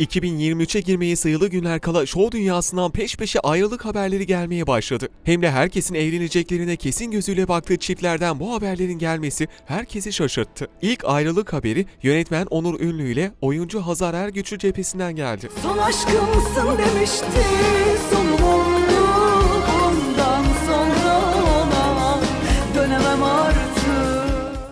2023'e girmeye sayılı günler kala show dünyasından peş peşe ayrılık haberleri gelmeye başladı. Hem de herkesin evleneceklerine kesin gözüyle baktığı çiftlerden bu haberlerin gelmesi herkesi şaşırttı. İlk ayrılık haberi yönetmen Onur Ünlü ile oyuncu Hazar Ergüçlü cephesinden geldi. Son aşkımsın demişti sonum oldu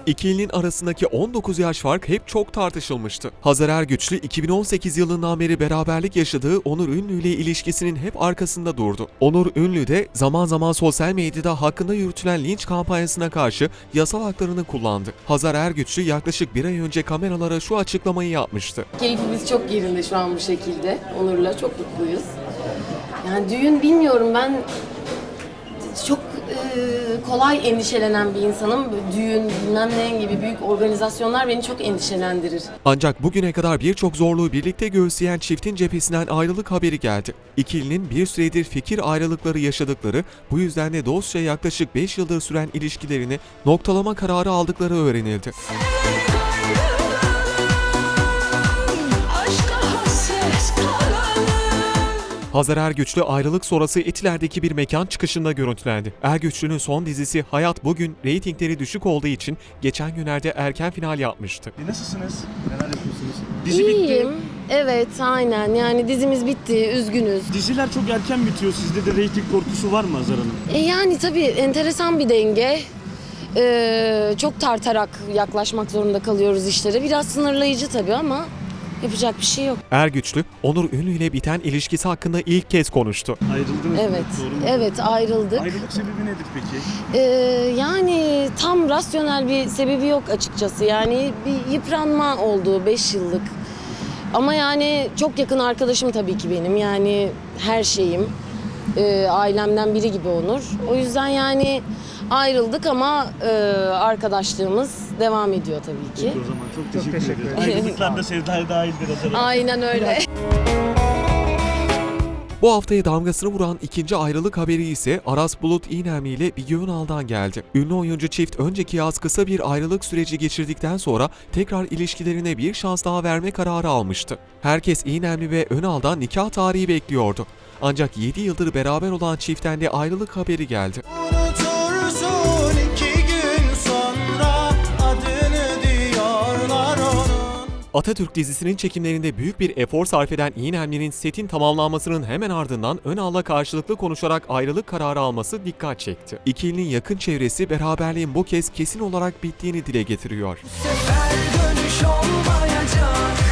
İkilinin arasındaki 19 yaş fark hep çok tartışılmıştı. Hazar Ergüçlü 2018 yılından beri beraberlik yaşadığı Onur Ünlü ile ilişkisinin hep arkasında durdu. Onur Ünlü de zaman zaman sosyal medyada hakkında yürütülen linç kampanyasına karşı yasal haklarını kullandı. Hazar Ergüçlü yaklaşık bir ay önce kameralara şu açıklamayı yapmıştı. Keyfimiz çok yerinde şu an bu şekilde. Onur'la çok mutluyuz. Yani düğün bilmiyorum ben çok kolay endişelenen bir insanım. Düğün bilmem ne gibi büyük organizasyonlar beni çok endişelendirir. Ancak bugüne kadar birçok zorluğu birlikte göğüsleyen çiftin cephesinden ayrılık haberi geldi. İkilinin bir süredir fikir ayrılıkları yaşadıkları, bu yüzden de dostça yaklaşık 5 yıldır süren ilişkilerini noktalama kararı aldıkları öğrenildi. Hazar Ergüçlü ayrılık sonrası Etiler'deki bir mekan çıkışında görüntülendi. Ergüçlü'nün son dizisi Hayat Bugün reytingleri düşük olduğu için geçen günlerde erken final yapmıştı. E, Nasılsınız? Neler yapıyorsunuz? Dizi bitti. İyiyim. Evet aynen yani dizimiz bitti üzgünüz. Diziler çok erken bitiyor. Sizde de reyting korkusu var mı Azar Hanım? E yani tabii enteresan bir denge. Ee, çok tartarak yaklaşmak zorunda kalıyoruz işlere. Biraz sınırlayıcı tabii ama yapacak bir şey yok. Ergüçlü, Onur Ünlü ile biten ilişkisi hakkında ilk kez konuştu. Ayrıldınız mı? Evet, Doğru mu? evet ayrıldık. Ayrılık sebebi nedir peki? Ee, yani tam rasyonel bir sebebi yok açıkçası. Yani bir yıpranma oldu 5 yıllık. Ama yani çok yakın arkadaşım tabii ki benim. Yani her şeyim. Ee, ailemden biri gibi Onur. O yüzden yani ayrıldık ama e, arkadaşlığımız devam ediyor tabii ki. Peki o zaman çok teşekkür, ederiz. Ayrılıklar da sevdaya dahildir. Aynen öyle. Bu haftaya damgasını vuran ikinci ayrılık haberi ise Aras Bulut İynemli ile Bige Önal'dan geldi. Ünlü oyuncu çift önceki yaz kısa bir ayrılık süreci geçirdikten sonra tekrar ilişkilerine bir şans daha verme kararı almıştı. Herkes İynemli ve Önal'dan nikah tarihi bekliyordu. Ancak 7 yıldır beraber olan çiftten de ayrılık haberi geldi. Unutursun Atatürk dizisinin çekimlerinde büyük bir efor sarf eden İynemli'nin setin tamamlanmasının hemen ardından Önal'la karşılıklı konuşarak ayrılık kararı alması dikkat çekti. İkilinin yakın çevresi beraberliğin bu kez kesin olarak bittiğini dile getiriyor. Sefer dönüş olmayacak